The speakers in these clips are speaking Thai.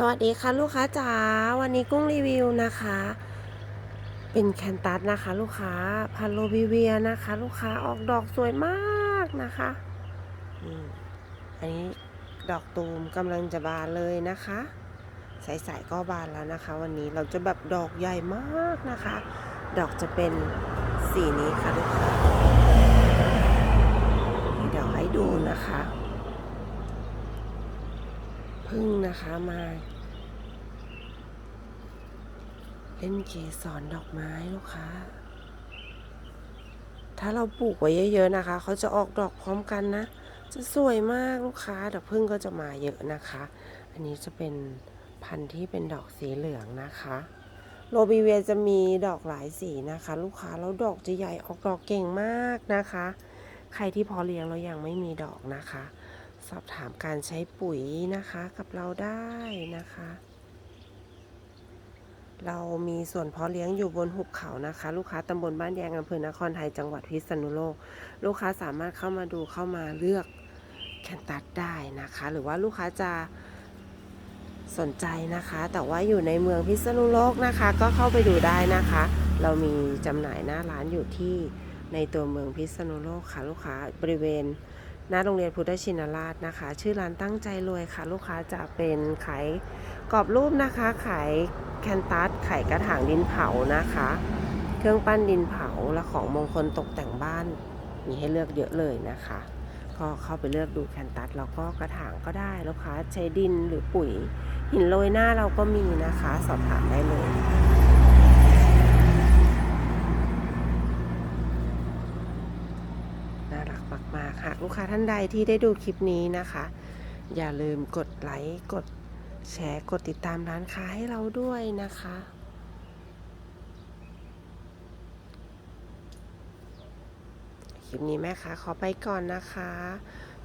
สวัสดีค่ะลูกค้าจ๋าวันนี้กุ้งรีวิวนะคะ เป็นแคนตัสนะคะ ลูกค้าพันโลบิเวียนะคะ ลูกค้าออกดอกสวยมากนะคะอันนี้ดอกตูมกำลังจะบานเลยนะคะใสๆก็บานแล้วนะคะ วันนี้เราจะแบบดอกใหญ่มากนะคะ ดอกจะเป็นสีนี้ค่ะลูกค้าเดี๋ยวให้ดูนะคะ พึ่งนะคะมาเล่นเกสรดอกไม้ลูกค้า ถ้าเราปลูกไว้เยอะๆนะคะ เขาจะออกดอกพร้อมกันนะ จะสวยมากลูกค้าดอกพึ่งก็จะมาเยอะนะคะ อันนี้จะเป็นพันธุ์ที่เป็นดอกสีเหลืองนะคะโรบิเวียจะมีดอกหลายสีนะคะ ลูกค้าแล้วดอกจะใหญ่ออกดอกเก่งมากนะคะ ใครที่พอเลี้ยงแล้วยังไม่มีดอกนะคะ สอบถามการใช้ปุ๋ยนะคะกับเราได้นะคะ เรามีส่วนเพาะเลี้ยงอยู่บนหุบเขานะคะ ลูกค้าตำบลบ้านแยงอำเภอนครไทยจังหวัดพิษณุโลก ลูกค้าสามารถเข้ามาดูเข้ามาเลือกแคนตัสได้นะคะ หรือว่าลูกค้าจะสนใจนะคะ แต่ว่าอยู่ในเมืองพิษณุโลกนะคะ ก็เข้าไปดูได้นะคะ เรามีจำหน่ายหน้าร้านอยู่ที่ในตัวเมืองพิษณุโลกค่ะลูกค้าบริเวณ หน้าโรงเรียนพุทธชินราชนะคะ ชื่อร้านตั้งใจรวยค่ะ ลูกค้าจะเป็นขายกรอบรูปนะคะ ขายแคนตัสขายกระถางดินเผานะคะ เครื่องปั้นดินเผาและของมงคลตกแต่งบ้าน มีให้เลือกเยอะเลยนะคะ ก็เข้าไปเลือกดูแคนตัสแล้วก็กระถางก็ได้ลูกค้าใช้ดินหรือปุ๋ย หินโรยหน้าเราก็มีนะคะ สอบถามได้เลย น่า รักมากๆค่ะลูกค้าท่านใดที่ได้ดูคลิปนี้นะคะ อย่าลืมกดไลค์กดแชร์กดติดตามร้านค้าให้เราด้วยนะคะคลิปนี้แม่ค้าขอไปก่อนนะคะ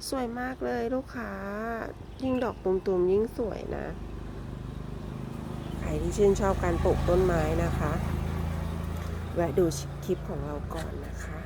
สวยมากเลยลูกค้า ยิ่งดอกตุ่มๆ ยิ่งสวยนะ ใครที่ชื่นชอบการปลูกต้นไม้นะคะ แวะดูคลิปของเราก่อนนะคะ